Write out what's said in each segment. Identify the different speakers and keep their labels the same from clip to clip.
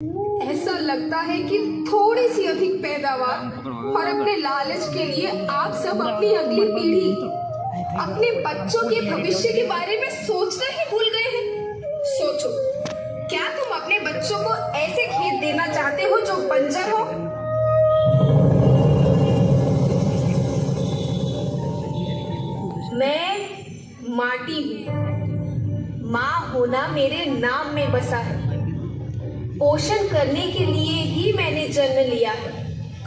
Speaker 1: ऐसा लगता है कि थोड़ी सी अधिक पैदावार और अपने लालच के लिए आप सब अपनी अगली पीढ़ी, अपने बच्चों के भविष्य के बारे में सोचना ही भूल गए हैं। सोचो, क्या तुम अपने बच्चों को ऐसे खेत देना चाहते हो जो बंजर हो? मैं माटी हूँ। माँ होना मेरे नाम में बसा है। पोषण करने के लिए ही मैंने जन्म लिया है।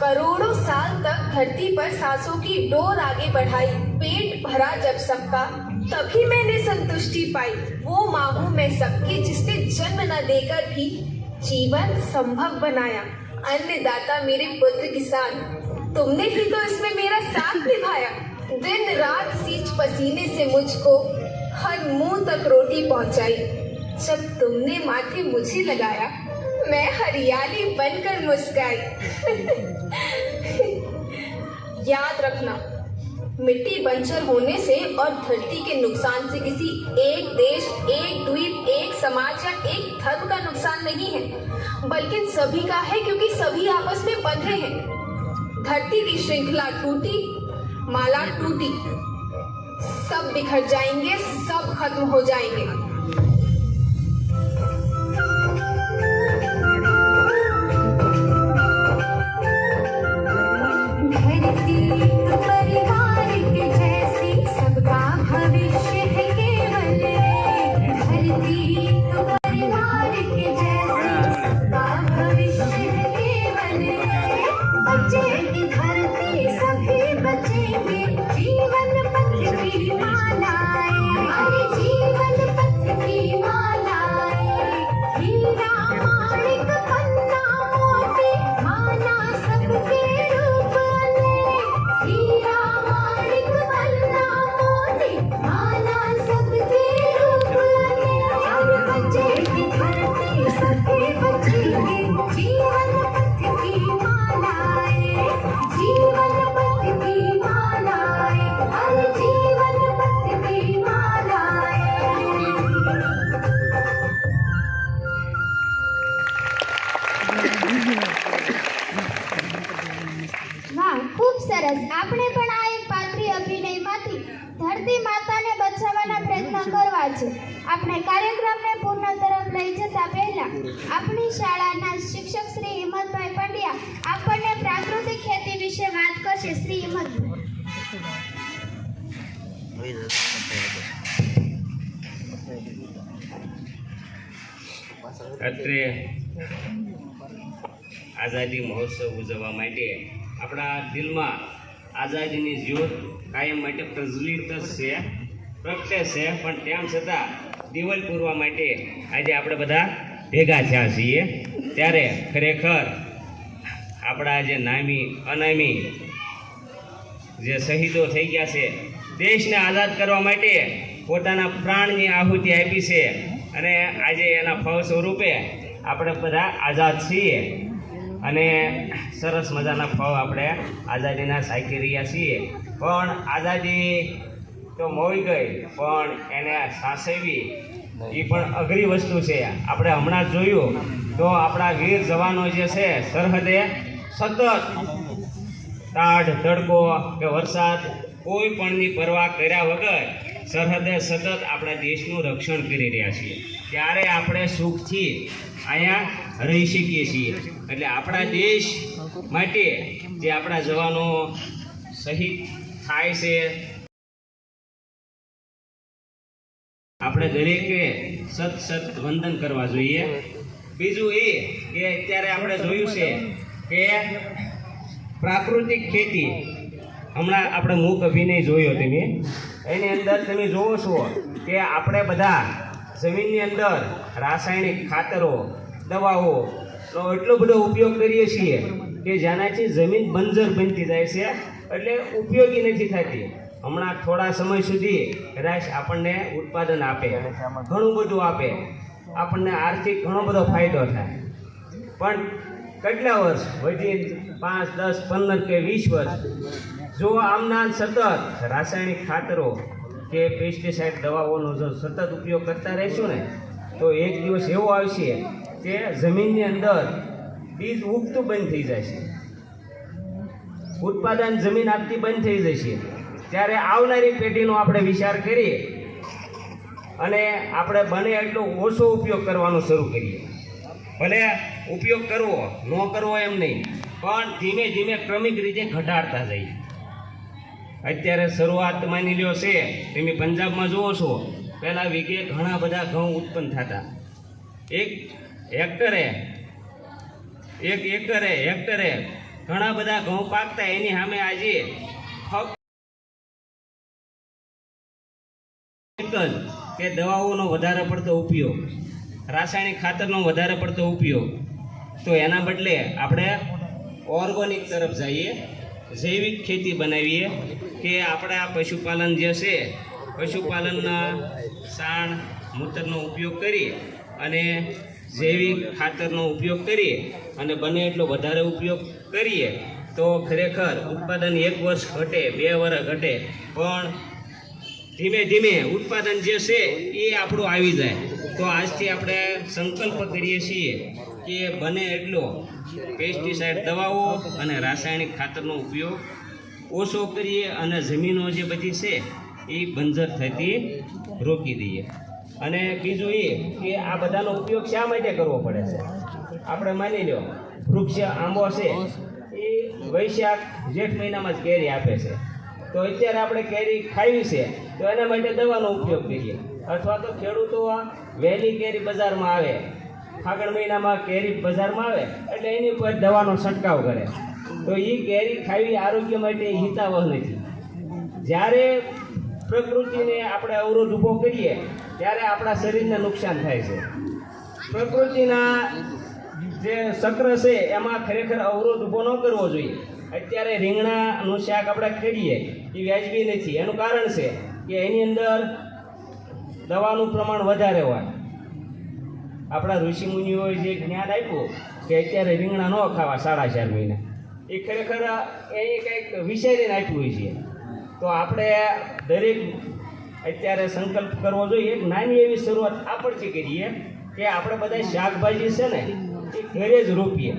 Speaker 1: करोड़ों साल तक धरती पर सांसों की डोर आगे बढ़ाई, पेट भरा जब सबका, तभी मैंने संतुष्टि पाई। वो माँ हूँ मैं सबकी जिसने जन्म न देकर भी जीवन संभव बनाया। अन्नदाता मेरे पुत्र किसान, तुमने ही तो इसमें मेरा साथ निभाया। दिन रात सींच पसीने से मुझको हर मुँह तक रोटी पहुंचाई। जब तुमने माथे मुझे लगाया मैं हरियाली बनकर मुस्काई याद रखना, मिट्टी बंजर होने से और धरती के नुकसान से किसी एक देश, एक द्वीप, एक समाज या एक धर्म का नुकसान नहीं है, बल्कि सभी का है क्योंकि सभी आपस में बंधे हैं। धरती की श्रृंखला टूटी, माला टूटी, सब बिखर जाएँगे, सब खत्म हो जाएँगे।
Speaker 2: આપણી શાળાના શિક્ષક શ્રી હિંમતભાઈ પંડ્યા આપણને પ્રાકૃતિક ખેતી વિશે વાત કરશે. શ્રી હિંમત.
Speaker 3: અત્રે આઝાદી મહોત્સવ ઉજવવા માટે આપણા દિલમાં આઝાદીની જ્યોત કાયમ માટે પ્રજ્વલિત છે. પ્રગટે છે, પણ તેમ છતાં દિવાલ પૂરવા માટે આજે આપણે બધા ભેગા થયા છીએ, ત્યારે ખરેખર આપણા જે નામી, અનામી જે શહીદો થઈ ગયા છે, દેશને આઝાદ કરવા માટે પોતાના પ્રાણની આહુતિ આપી છે. અને આજે એના ફળ સ્વરૂપે આપણે બધા આઝાદ છીએ. અને સરસ મજાના ફળ આપણે આઝાદીના સાંકી રહ્યા છીએ. પણ આઝાદી તો મોઈ ગઈ, પણ એને સાસવી એ પણ અઘરી વસ્તુ છે. આપણે હમણાં જોયું તો આપણા વીર જવાનો જે છે, સરહદે સતત ટાઢ તડકો કે વરસાદ કોઈ પણની પરવા કર્યા વગર સરહદે સતત આપણા દેશનું રક્ષણ કરી રહ્યા છીએ. ત્યારે આપણે સુખથી અહીંયા રહી શકીએ છીએ. એટલે આપણા દેશ માટે જે આપણા જવાનો શહીદ થાય છે આપણે દરેકે સત સત વંદન કરવા જોઈએ. બીજું એ કે અત્યારે આપણે જોયું છે કે પ્રાકૃતિક ખેતી, હમણાં આપણે મૂક અભિનય જોયો તમે એની અંદર તમે જોવો છો કે આપણે બધા જમીનની અંદર રાસાયણિક ખાતરો, દવાઓ નો એટલો બધો ઉપયોગ કરીએ છીએ કે જેનાથી જમીન બંજર બનતી જાય છે. એટલે ઉપયોગી નથી થતી. હમણાં થોડા સમય સુધી કદાચ આપણને ઉત્પાદન આપે. ઘણું બધું આપે. આપણને આર્થિક ઘણો બધો ફાયદો થાય. પણ કેટલા વર્ષ? વધી પાંચ, દસ, પંદર કે વીસ વર્ષ? જો આમના સતત રાસાયણિક ખાતરો કે પેસ્ટિસાઇડ દવાઓનો જો સતત ઉપયોગ કરતા રહેશું ને, તો એક દિવસ એવો આવશે કે જમીનની અંદર બીજ ઉગતું બંધ થઈ છે ઉત્પાદન જમીન આપતી બંધ થઈ જશે. ત્યારે આવનારી પેઢીનો આપણે વિચાર કરીએ અને આપણે બને એટલો ઓછો ઉપયોગ કરવાનો શરૂ કરીએ. ભલે ઉપયોગ કરવો, ન કરવો એમ નહીં, પણ ધીમે ધીમે ક્રમિક રીતે ઘટાડતા જઈએ. અત્યારે શરૂઆત માની લ્યો છે, તમે પંજાબમાં જુઓ છો, પહેલાં વીઘે ઘણા બધા ઘઉં ઉત્પન્ન થતા. એક હેક્ટરે, એક એકરે, હેક્ટરે ઘણા બધા ઘઉં પાકતા, એની સામે આજે જ કે દવાઓનો વધારે પડતો ઉપયોગ, રાસાયણિક ખાતરનો વધારે પડતો ઉપયોગ, તો એના બદલે આપણે ઓર્ગોનિક તરફ જઈએ, જૈવિક ખેતી બનાવીએ, કે આપણે આ પશુપાલન જે છે, પશુપાલનના સાણ, મૂતરનો ઉપયોગ કરી અને જૈવિક ખાતરનો ઉપયોગ કરીએ અને બને એટલો વધારે ઉપયોગ કરીએ, તો ખરેખર ઉત્પાદન એક વર્ષ ઘટે, બે વર્ષ ઘટે, પણ ધીમે ધીમે ઉત્પાદન જે છે એ આપણું આવી જાય. તો આજથી આપણે સંકલ્પ કરીએ છીએ કે બને એટલો પેસ્ટિસાઇડ દવાઓ અને રાસાયણિક ખાતરનો ઉપયોગ ઓછો કરીએ અને જમીનો જે બધી છે એ બંજર થતી રોકી દઈએ. અને બીજું એ કે આ બધાનો ઉપયોગ શા માટે કરવો પડે છે? આપણે માની લો વૃક્ષ આંબો છે એ વૈશાખ જેઠ મહિનામાં જ કેરી આપે છે. તો અત્યારે આપણે કેરી ખાવી છે, તો એના માટે દવાનો ઉપયોગ કરીએ. અથવા તો ખેડૂતો વહેલી કેરી બજારમાં આવે. ફાગણ મહિનામાં કેરી બજારમાં આવે, એટલે એની ઉપર દવાનો છંટકાવ કરે. તો એ કેરી ખાવી આરોગ્ય માટે હિતાવહ નથી. જ્યારે પ્રકૃતિને આપણે અવરોધ ઊભો કરીએ, ત્યારે આપણા શરીરને નુકસાન થાય છે. પ્રકૃતિના જે ચક્ર છે, એમાં ખરેખર અવરોધ ઊભો ન કરવો જોઈએ. અત્યારે રીંગણાનું શાક આપણે ખેડીએ, એ વ્યાજબી નથી. એનું કારણ છે કે એની અંદર દવાનું પ્રમાણ વધારે હોય. આપણા ઋષિમુનિઓએ જે જ્ઞાન આપ્યું કે અત્યારે રીંગણા ન ખાવા સાડા ચાર મહિના. એ ખરેખર એ કંઈક વિચારીને આપ્યું હોય છે. તો આપણે દરેક અત્યારે સંકલ્પ કરવો જોઈએ. એક નાની એવી શરૂઆત આપણથી કરીએ કે આપણે બધા શાકભાજી છે ને, એ ઘરે જ રોપીએ.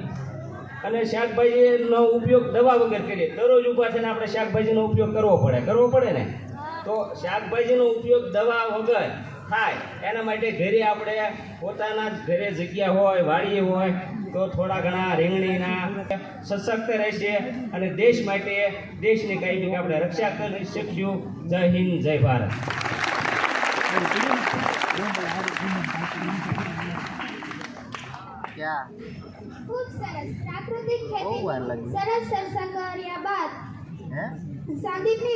Speaker 3: અને શાકભાજીનો ઉપયોગ દવા વગર કરીએ. દરરોજ ઊભા થઈને આપણે શાકભાજીનો ઉપયોગ કરવો પડે. કરવો પડે ને? તો શાકભાજીનો ઉપયોગ દવા વગર થાય. એના માટે ઘરે આપણે પોતાના જ ઘરે જગ્યા હોય, વાડીએ હોય, તો થોડા ઘણા રીંગણીના સશક્ત રહેશે અને દેશ માટે, દેશની કાંઈ આપણે રક્ષા કરી શકીશું. જય હિન્દ, જય ભારત.
Speaker 4: ક્યાં?
Speaker 2: ખૂબ સરસ. પ્રાકૃતિક ખેતી સરસ ચર્ચા કર્યા બાદ
Speaker 4: હે?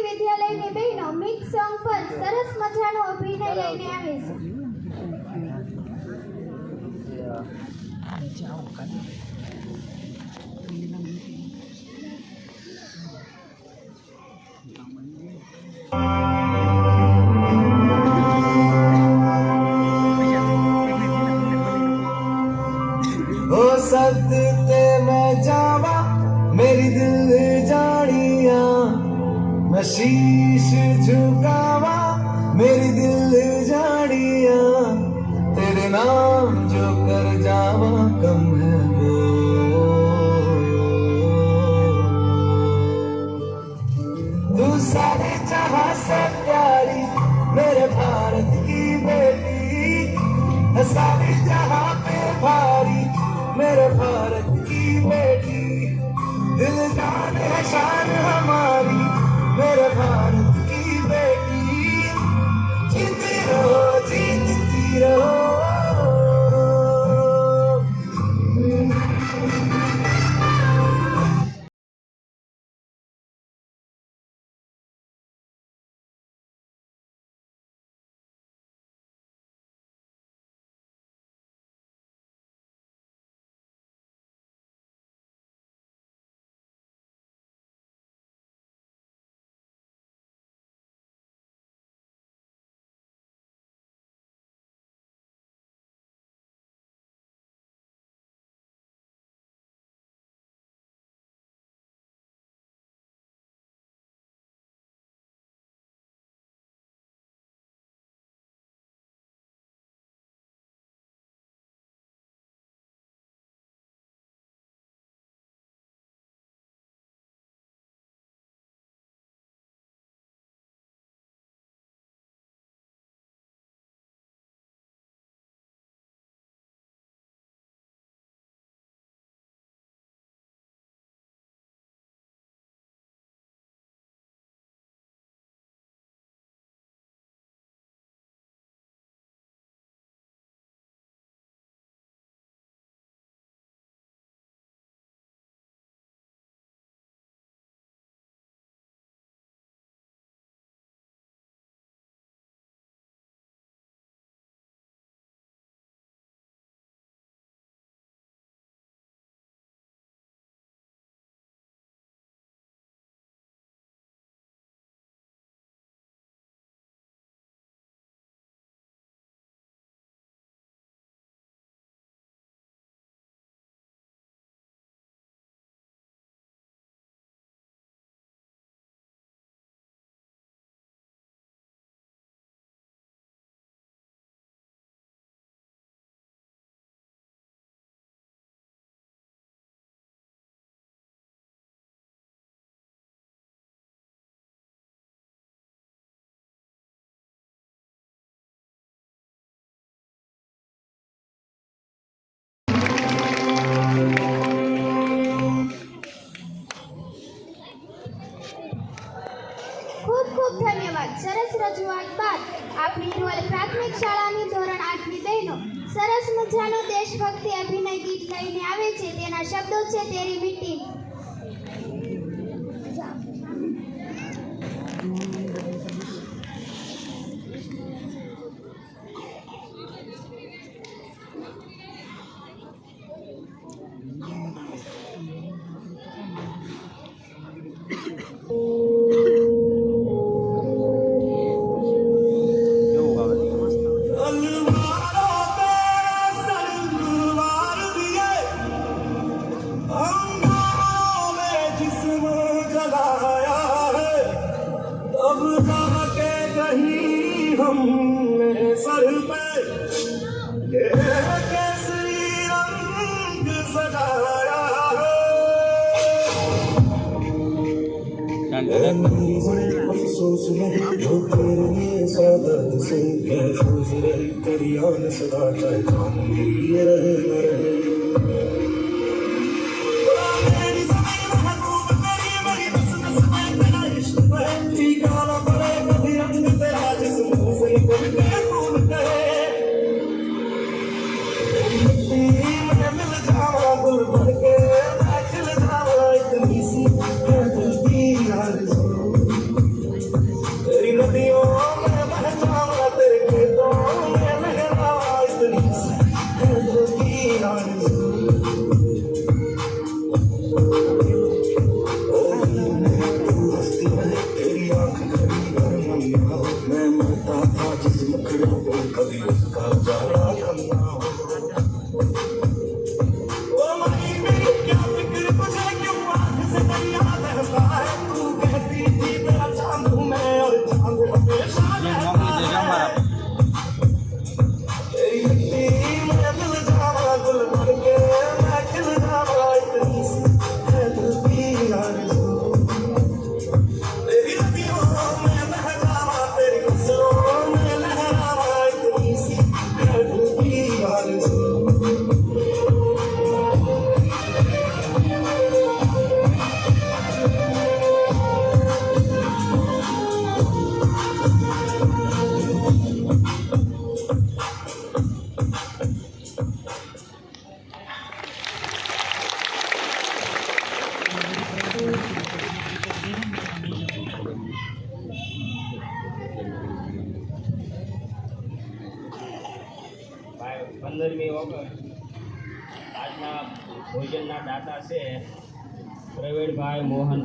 Speaker 2: વિદ્યાલયની બહેનો મિક્સ સોંગ પર સરસ મજાનો અભિનય લઈને આવે છે.
Speaker 5: शीश झुकावा, मेरी दिल जानिया तेरे नाम जो कर जावा कम है वो। तू सारे जहाँ से प्यारी, मेरे भारत की बेटी। सारे जहाँ पे भारी, मेरे भारत की बेटी। दिल जान शान લઈને આવે
Speaker 2: છે તેના શબ્દો છે તેરી મીઠી
Speaker 6: सब रह के कहीं हमने सर पे ये कैसी रंग सजाया अफसोस नहीं जो तेरे लिए सादत से महफूज रही करियान सदा चाहे ये रहे न रहे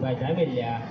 Speaker 3: ભાઈ જામી લ્યા